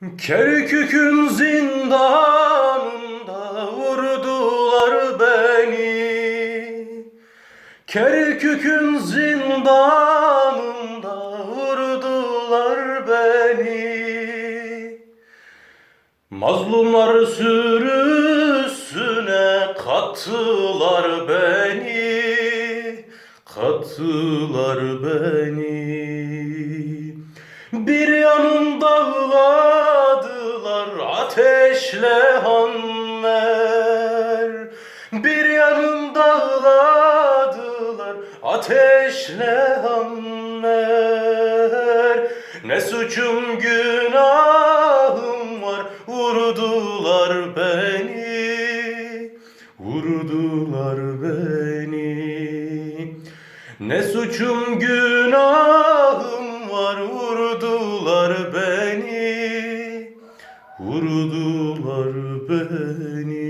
Kerkük'ün zindanında vurdular beni. Kerkük'ün zindanında vurdular beni. Mazlumlar sürüsüne kattılar beni Kattılar beni ateşle hanmer Bir yanım dağladılar ateşle hanmer Ne suçum günahım var vurdular beni. Vurdular beni. Ne suçum günahım var vurdular beni Vurdular beni